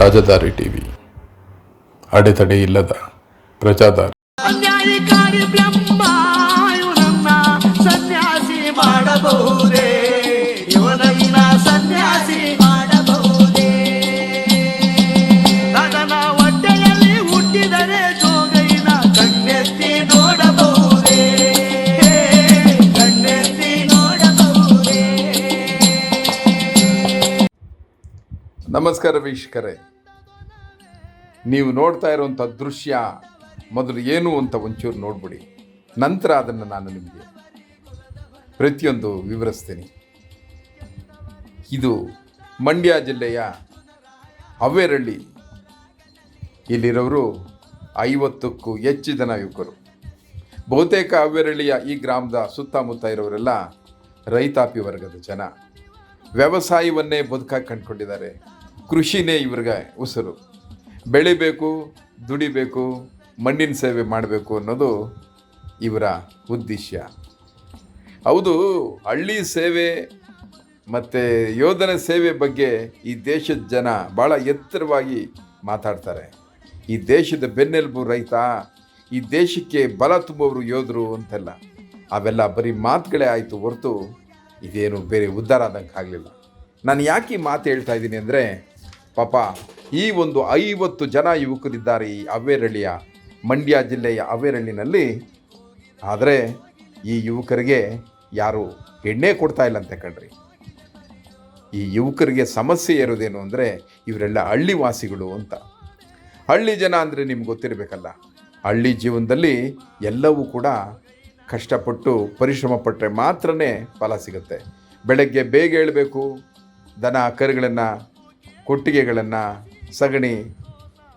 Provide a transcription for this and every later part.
ರಾಜಧಾರಿ TV. ಅಡೆತಡೆ ಇಲ್ಲದ ಪ್ರಜಾದಾರಿ. ನಮಸ್ಕಾರ ವೀಕ್ಷಕರೇ. ನೀವು ನೋಡ್ತಾ ಇರುವಂಥ ದೃಶ್ಯ ಮೊದಲು ಏನು ಅಂತ ಒಂಚೂರು ನೋಡ್ಬಿಡಿ. ನಂತರ ಅದನ್ನು ನಾನು ನಿಮಗೆ ಪ್ರತಿಯೊಂದು ವಿವರಿಸ್ತೀನಿ. ಇದು ಮಂಡ್ಯ ಜಿಲ್ಲೆಯ ಅವ್ವೇರಳ್ಳಿ ಇಲ್ಲಿರೋರು ಐವತ್ತಕ್ಕೂ ಹೆಚ್ಚು ಜನ ಯುವಕರು. ಬಹುತೇಕ ಅವ್ವೇರಳ್ಳಿಯ ಈ ಗ್ರಾಮದ ಸುತ್ತಮುತ್ತ ಇರೋರೆಲ್ಲ ರೈತಾಪಿ ವರ್ಗದ ಜನ. ವ್ಯವಸಾಯವನ್ನೇ ಬದುಕಾಗಿ ಕಂಡುಕೊಂಡಿದ್ದಾರೆ. ಕೃಷಿನೇ ಇವ್ರಿಗೆ ಉಸಿರು. ಬೆಳಿಬೇಕು, ದುಡಿಬೇಕು, ಮಣ್ಣಿನ ಸೇವೆ ಮಾಡಬೇಕು ಅನ್ನೋದು ಇವರ ಉದ್ದೇಶ. ಹೌದು, ಹಳ್ಳಿ ಸೇವೆ ಮತ್ತು ಯೋಧನ ಸೇವೆ ಬಗ್ಗೆ ಈ ದೇಶದ ಜನ ಭಾಳ ಎತ್ತರವಾಗಿ ಮಾತಾಡ್ತಾರೆ. ಈ ದೇಶದ ಬೆನ್ನೆಲುಬು ರೈತ, ಈ ದೇಶಕ್ಕೆ ಬಲ ತುಂಬುವವರು ಯೋಧರು ಅಂತೆಲ್ಲ. ಅವೆಲ್ಲ ಬರೀ ಮಾತುಗಳೇ ಆಯಿತು ಹೊರತು ಇದೇನು ಬೇರೆ ಉದ್ಧಾರ ಆದಂಗೆ ಆಗಲಿಲ್ಲ. ನಾನು ಯಾಕೆ ಈ ಮಾತು ಹೇಳ್ತಾ ಇದ್ದೀನಿ ಅಂದರೆ ಪಾಪ, ಈ ಒಂದು ಐವತ್ತು ಜನ ಯುವಕರಿದ್ದಾರೆ ಈ ಅವ್ವೇರಳ್ಳಿಯ ಮಂಡ್ಯ ಜಿಲ್ಲೆಯ ಅವೇರಳ್ಳಿನಲ್ಲಿ. ಆದರೆ ಈ ಯುವಕರಿಗೆ ಯಾರು ಎಣ್ಣೆ ಕೊಡ್ತಾ ಇಲ್ಲ ಅಂತ ಕಣ್ರಿ. ಈ ಯುವಕರಿಗೆ ಸಮಸ್ಯೆ ಇರೋದೇನು ಅಂದರೆ ಇವರೆಲ್ಲ ಹಳ್ಳಿ ವಾಸಿಗಳು ಅಂತ. ಹಳ್ಳಿ ಜನ ಅಂದರೆ ನಿಮ್ಗೆ ಗೊತ್ತಿರಬೇಕಲ್ಲ, ಹಳ್ಳಿ ಜೀವನದಲ್ಲಿ ಎಲ್ಲವೂ ಕೂಡ ಕಷ್ಟಪಟ್ಟು ಪರಿಶ್ರಮ ಪಟ್ಟರೆ ಮಾತ್ರನೇ ಫಲ ಸಿಗುತ್ತೆ. ಬೆಳಗ್ಗೆ ಬೇಗ ಏಳಬೇಕು, ದನ, ಕರುಗಳನ್ನು ಕೊಟ್ಟಿಗೆಗಳನ್ನು ಸಗಣಿ,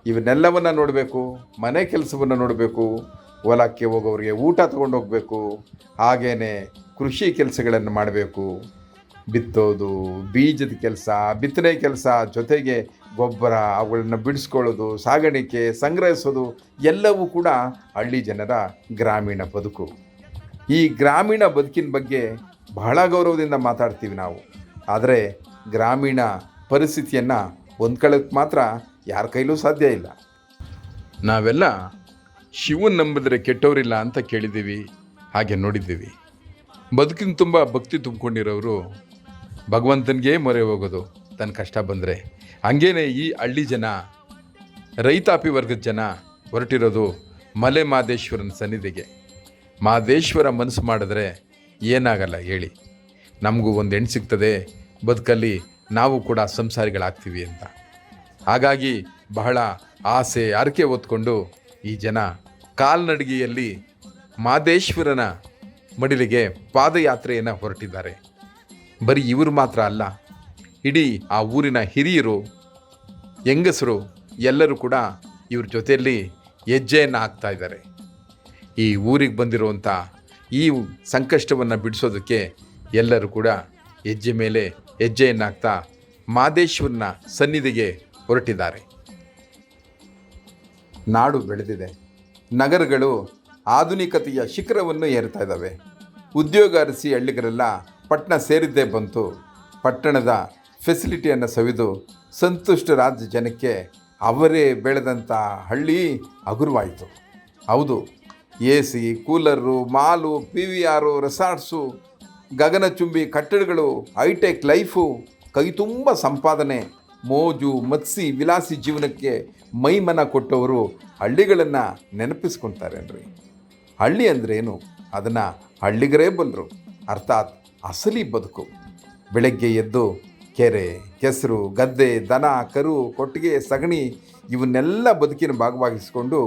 ಇವನ್ನೆಲ್ಲವನ್ನು ನೋಡಬೇಕು, ಮನೆ ಕೆಲಸವನ್ನು ನೋಡಬೇಕು, ಹೊಲಕ್ಕೆ ಹೋಗೋರಿಗೆ ಊಟ ತಗೊಂಡು ಹೋಗಬೇಕು ಹಾಗೇ ಕೃಷಿ ಕೆಲಸಗಳನ್ನು ಮಾಡಬೇಕು. ಬಿತ್ತೋದು, ಬೀಜದ ಕೆಲಸ, ಬಿತ್ತನೆ ಕೆಲಸ, ಜೊತೆಗೆ ಗೊಬ್ಬರ, ಅವುಗಳನ್ನ ಬಿಡಿಸ್ಕೊಳ್ಳೋದು, ಸಾಗಾಣಿಕೆ, ಸಂಗ್ರಹಿಸೋದು, ಎಲ್ಲವೂ ಕೂಡ ಹಳ್ಳಿ ಜನರ ಗ್ರಾಮೀಣ ಬದುಕು. ಈ ಗ್ರಾಮೀಣ ಬದುಕಿನ ಬಗ್ಗೆ ಬಹಳ ಗೌರವದಿಂದ ಮಾತಾಡ್ತೀವಿ ನಾವು. ಆದರೆ ಗ್ರಾಮೀಣ ಪರಿಸ್ಥಿತಿಯನ್ನು ಹೊಂದ್ಕೊಳ್ಳೋಕ್ಕೆ ಮಾತ್ರ ಯಾರ ಕೈಲೂ ಸಾಧ್ಯ ಇಲ್ಲ. ನಾವೆಲ್ಲ ಶಿವನ್ ನಂಬಿದ್ರೆ ಕೆಟ್ಟವರಿಲ್ಲ ಅಂತ ಕೇಳಿದ್ದೀವಿ, ಹಾಗೆ ನೋಡಿದ್ದೀವಿ. ಬದುಕಿನ ತುಂಬ ಭಕ್ತಿ ತುಂಬಿಕೊಂಡಿರೋರು ಭಗವಂತನಿಗೆ ಮೊರೆ ಹೋಗೋದು ತನ್ನ ಕಷ್ಟ ಬಂದರೆ. ಹಂಗೇನೆ ಈ ಹಳ್ಳಿ ಜನ, ರೈತಾಪಿ ವರ್ಗದ ಜನ ಹೊರಟಿರೋದು ಮಲೆ ಮಾದೇಶ್ವರನ ಸನ್ನಿಧಿಗೆ. ಮಾದೇಶ್ವರ ಮನಸ್ಸು ಮಾಡಿದ್ರೆ ಏನಾಗಲ್ಲ ಹೇಳಿ. ನಮಗೂ ಒಂದು ಹೆಣ್ಣು ಸಿಗ್ತದೆ, ಬದುಕಲ್ಲಿ ನಾವು ಕೂಡ ಸಂಸಾರಿಗಳಾಗ್ತೀವಿ ಅಂತ. ಹಾಗಾಗಿ ಬಹಳ ಆಸೆ, ಅರಕೆ ಹೊತ್ಕೊಂಡು ಈ ಜನ ಕಾಲ್ನಡಿಗೆಯಲ್ಲಿ ಮಾದೇಶ್ವರನ ಮಡಿಲಿಗೆ ಪಾದಯಾತ್ರೆಯನ್ನು ಹೊರಟಿದ್ದಾರೆ. ಬರೀ ಇವರು ಮಾತ್ರ ಅಲ್ಲ, ಇಡೀ ಆ ಊರಿನ ಹಿರಿಯರು, ಹೆಂಗಸರು ಎಲ್ಲರೂ ಕೂಡ ಇವ್ರ ಜೊತೆಯಲ್ಲಿ ಹೆಜ್ಜೆಯನ್ನು ಹಾಕ್ತಾ ಇದ್ದಾರೆ. ಈ ಊರಿಗೆ ಬಂದಿರುವಂಥ ಈ ಸಂಕಷ್ಟವನ್ನು ಬಿಡಿಸೋದಕ್ಕೆ ಎಲ್ಲರೂ ಕೂಡ ಹೆಜ್ಜೆ ಮೇಲೆ ಹೆಜ್ಜೆಯನ್ನು ಹಾಕ್ತಾ ಮಾದೇಶ್ವರನ ಸನ್ನಿಧಿಗೆ ಹೊರಟಿದ್ದಾರೆ. ನಾಡು ಬೆಳೆದಿದೆ. ನಗರಗಳು ಆಧುನಿಕತೆಯ ಶಿಖರವನ್ನು ಏರ್ತಾ ಇದ್ದಾವೆ. ಉದ್ಯೋಗ ಅರಸಿ ಹಳ್ಳಿಗರೆಲ್ಲ ಪಟ್ಟಣ ಸೇರಿದ್ದೇ ಬಂತು. ಪಟ್ಟಣದ ಫೆಸಿಲಿಟಿಯನ್ನು ಸವಿದು ಸಂತುಷ್ಟರಾದ ಜನಕ್ಕೆ ಅವರೇ ಬೆಳೆದಂಥ ಹಳ್ಳಿ ಹಗುರವಾಯಿತು ಹೌದು, A C, cooler, mall, P V R resorts ಗಗನಚುಂಬಿ ಕಟ್ಟಡಗಳು, ಹೈಟೆಕ್ ಲೈಫು, ಕೈ ತುಂಬ ಸಂಪಾದನೆ, ಮೋಜು ಮತ್ಸಿ ವಿಲಾಸಿ ಜೀವನಕ್ಕೆ ಮೈಮನ ಕೊಟ್ಟವರು ಹಳ್ಳಿಗಳನ್ನು ನೆನಪಿಸ್ಕೊಳ್ತಾರೇನ್ರಿ ಹಳ್ಳಿ ಏನು ಅದನ್ನು ಹಳ್ಳಿಗರೇ ಬಂದರು ಅರ್ಥಾತ್ ಅಸಲಿ ಬದುಕು. ಬೆಳಗ್ಗೆ ಎದ್ದು ಕೆರೆ, ಕೆಸರು, ಗದ್ದೆ, ದನ, ಕರು, ಕೊಟ್ಟಿಗೆ, ಸಗಣಿ ಇವನ್ನೆಲ್ಲ ಬದುಕಿನ ಭಾಗವಾಗಿಸ್ಕೊಂಡು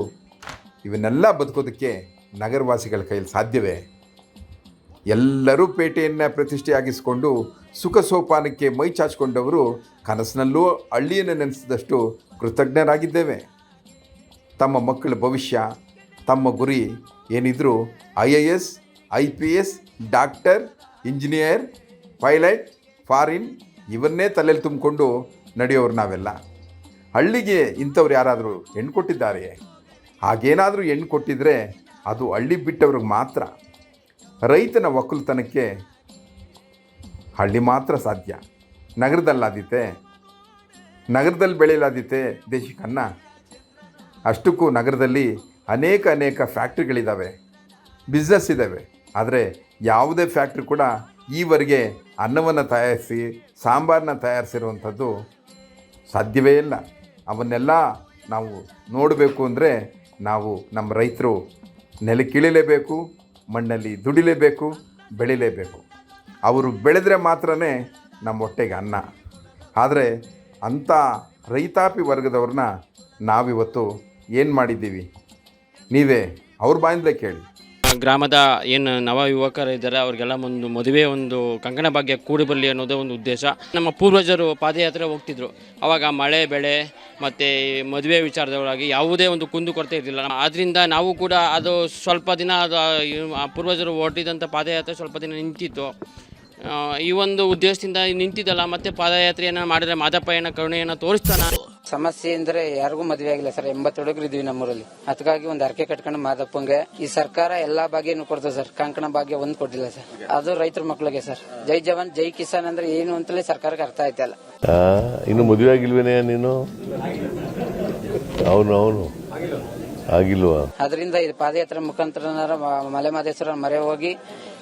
ಇವನ್ನೆಲ್ಲ ಬದುಕೋದಕ್ಕೆ ನಗರವಾಸಿಗಳ ಕೈಯಲ್ಲಿ ಸಾಧ್ಯವೇ? ಎಲ್ಲರೂ ಪೇಟೆಯನ್ನು ಪ್ರತಿಷ್ಠೆಯಾಗಿಸಿಕೊಂಡು ಸುಖ ಸೋಪಾನಕ್ಕೆ ಮೈ ಚಾಚಿಕೊಂಡವರು ಕನಸಿನಲ್ಲೂ ಹಳ್ಳಿಯನ್ನು ನೆನೆಸಿದಷ್ಟು ಕೃತಜ್ಞರಾಗಿದ್ದೇವೆ. ತಮ್ಮ ಮಕ್ಕಳ ಭವಿಷ್ಯ, ತಮ್ಮ ಗುರಿ ಏನಿದ್ರೂ I A S, I P S, doctor, engineer, pilot, foreign ಇವನ್ನೇ ತಲೆಯಲ್ಲಿ ತುಂಬಿಕೊಂಡು ನಡೆಯೋರು ನಾವೆಲ್ಲ. ಹಳ್ಳಿಗೆ ಇಂಥವ್ರು ಯಾರಾದರೂ ಹೆಣ್ಣು ಕೊಟ್ಟಿದ್ದಾರೆಯೇ? ಹಾಗೇನಾದರೂ ಹೆಣ್ಣು ಕೊಟ್ಟಿದ್ರೆ ಅದು ಹಳ್ಳಿ ಬಿಟ್ಟವ್ರಿಗೆ ಮಾತ್ರ. ರೈತನ ಒಕ್ಕಲುತನಕ್ಕೆ ಹಳ್ಳಿ ಮಾತ್ರ ಸಾಧ್ಯ. ನಗರದಲ್ಲಾದೀತೆ ನಗರದಲ್ಲಿ ಬೆಳೆಯಲಾದೀತೆ ದೇಶಕ್ಕೆ ಅನ್ನ ಅಷ್ಟಕ್ಕೂ ನಗರದಲ್ಲಿ ಅನೇಕ ಅನೇಕ ಫ್ಯಾಕ್ಟ್ರಿಗಳಿದ್ದಾವೆ ಬಿಸ್ನೆಸ್ ಇದ್ದಾವೆ ಆದರೆ ಯಾವುದೇ ಫ್ಯಾಕ್ಟ್ರಿ ಕೂಡ ಈವರೆಗೆ ಅನ್ನವನ್ನು ತಯಾರಿಸಿ ಸಾಂಬಾರನ್ನ ತಯಾರಿಸಿರುವಂಥದ್ದು ಸಾಧ್ಯವೇ ಇಲ್ಲ. ಅವನ್ನೆಲ್ಲ ನಾವು ನೋಡಬೇಕು ಅಂದರೆ ನಾವು ನಮ್ಮ ರೈತರು ನೆಲಕ್ಕಿಳಿಲೇಬೇಕು. ಮಣ್ಣಲ್ಲಿ ದುಡಿಲೇಬೇಕು, ಬೆಳಿಲೇಬೇಕು. ಅವರು ಬೆಳೆದರೆ ಮಾತ್ರ ನಮ್ಮ ಹೊಟ್ಟೆಗೆ ಅನ್ನ. ಆದರೆ ಅಂಥ ರೈತಾಪಿ ವರ್ಗದವ್ರನ್ನ ನಾವಿವತ್ತು ಏನು ಮಾಡಿದ್ದೀವಿ? ನೀವೇ ಅವ್ರ ಬಾಯಿಂದಲೇ ಕೇಳಿ. ಗ್ರಾಮದ ಏನು ನವ ಯುವಕರು ಇದ್ದಾರೆ, ಅವ್ರಿಗೆಲ್ಲ ಒಂದು ಮದುವೆ ಒಂದು ಕಂಕಣ ಭಾಗ್ಯ ಕೂಡಿ ಬರಲಿ ಅನ್ನೋದೇ ಒಂದು ಉದ್ದೇಶ. ನಮ್ಮ ಪೂರ್ವಜರು ಪಾದಯಾತ್ರೆ ಹೋಗ್ತಿದ್ರು. ಅವಾಗ ಮಳೆ, ಬೆಳೆ ಮತ್ತು ಮದುವೆ ವಿಚಾರದವರಾಗಿ ಯಾವುದೇ ಒಂದು ಕುಂದು ಕೊರತೆ ಇರಲಿಲ್ಲ. ಆದ್ದರಿಂದ ನಾವು ಕೂಡ ಅದು ಸ್ವಲ್ಪ ದಿನ ಅದು ಪೂರ್ವಜರು ಹೊರಟಿದಂಥ ಪಾದಯಾತ್ರೆ ಸ್ವಲ್ಪ ದಿನ ನಿಂತಿತ್ತು. ಈ ಒಂದು ಉದ್ದೇಶದಿಂದ ನಿಂತಿದ್ದಲ್ಲ, ಮತ್ತು ಪಾದಯಾತ್ರೆಯನ್ನು ಮಾಡಿದರೆ ಮಾದಪ್ಪಯ್ಯನ ಕರುಣೆಯನ್ನು ತೋರಿಸ್ತಾನ. ಸಮಸ್ಯೆ ಅಂದ್ರೆ ಯಾರಿಗೂ ಮದುವೆ ಆಗಿಲ್ಲ ಸರ್. ಎಂಬತ್ತು ಹುಡುಗರು ಇದೀವಿ ನಮ್ಮೂರಲ್ಲಿ. ಅದಕ್ಕಾಗಿ ಒಂದು ಅರ್ಕೆ ಕಟ್ಕೊಂಡು ಮಾದಪ್ಪಂಗೆ ಈ ಸರ್ಕಾರ ಎಲ್ಲಾ ಭಾಗ್ಯನು ಕೊಡ್ತದೆ ಸರ್. ಕಂಕಣ ಭಾಗ್ಯ ಒಂದ್ ಕೊಟ್ಟಿಲ್ಲ ಸರ್. ಅದು ರೈತರ ಮಕ್ಕಳಿಗೆ ಸರ್. ಜೈ ಜವಾನ್ ಜೈ ಕಿಸಾನ್ ಅಂದ್ರೆ ಏನು ಅಂತಲೇ ಸರ್ಕಾರಕ್ಕೆ ಅರ್ಥ ಆಯ್ತಲ್ಲ ಇನ್ನು ಮದುವೆ ಆಗಿಲ್ವೇನೆ ನೀನು? ಅವನು ಅವನು. ಆಗಿಲ್ವಾ? ಅದರಿಂದ ಈ ಪಾದಯಾತ್ರೆ ಮುಖಾಂತರ ಮಲೆ ಮಾದೇಶ್ವರ ಮರೆ ಹೋಗಿ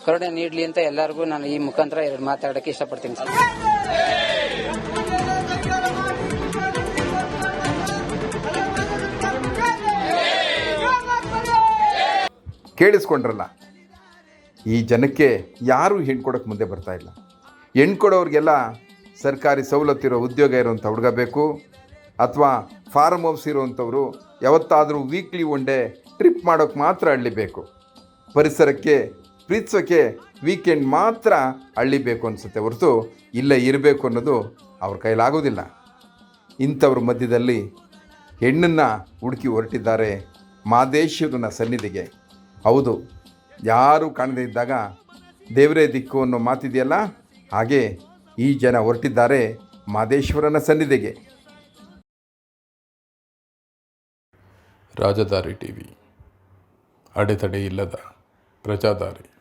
ಕರುಣೆ ನೀಡ್ಲಿ ಅಂತ ಎಲ್ಲರಿಗೂ ನಾನು ಈ ಮುಖಾಂತರ ಎರಡು ಮಾತಾಡಕ್ಕೆ ಇಷ್ಟಪಡ್ತೀನಿ ಸರ್. ಕೇಳಿಸ್ಕೊಂಡ್ರಲ್ಲ. ಈ ಜನಕ್ಕೆ ಯಾರೂ ಹೆಣ್ಣು ಕೊಡೋಕ್ಕೆ ಮುಂದೆ ಬರ್ತಾ ಇಲ್ಲ. ಹೆಣ್ಣು ಕೊಡೋರಿಗೆಲ್ಲ ಸರ್ಕಾರಿ ಸವಲತ್ತಿರೋ ಉದ್ಯೋಗ ಇರೋಂಥ ಹುಡುಗ ಬೇಕು, ಅಥವಾ ಫಾರ್ಮ್ ಹೌಸ್ ಇರೋವಂಥವ್ರು ಯಾವತ್ತಾದರೂ ವೀಕ್ಲಿ ಒನ್ ಡೇ ಟ್ರಿಪ್ ಮಾಡೋಕ್ಕೆ ಮಾತ್ರ ಹಳ್ಳಿ ಬೇಕು. ಪರಿಸರಕ್ಕೆ ಪ್ರೀತಿಸೋಕ್ಕೆ ವೀಕೆಂಡ್ ಮಾತ್ರ ಹಳ್ಳಿ ಬೇಕು ಅನಿಸುತ್ತೆ ಹೊರತು ಇಲ್ಲೇ ಇರಬೇಕು ಅನ್ನೋದು ಅವ್ರ ಕೈಲಾಗೋದಿಲ್ಲ ಇಂಥವ್ರ ಮಧ್ಯದಲ್ಲಿ ಹೆಣ್ಣನ್ನು ಹುಡುಕಿ ಹೊರಟಿದ್ದಾರೆ ಮಾದೇಶ್ವರನ ಸನ್ನಿಧಿಗೆ. ಹೌದು. ಯಾರೂ ಕಾಣದೇ ಇದ್ದಾಗ ದೇವರೇ ದಿಕ್ಕು ಅನ್ನೋ ಮಾತಿದೆಯಲ್ಲ? ಹಾಗೆ ಈ ಜನ ಹೊರಟಿದ್ದಾರೆ ಮಾದೇಶ್ವರನ ಸನ್ನಿಧಿಗೆ. ರಾಜಧಾರಿ ಟಿವಿ. ಅಡೆತಡೆ ಇಲ್ಲದ ಪ್ರಜಾದಾರಿ.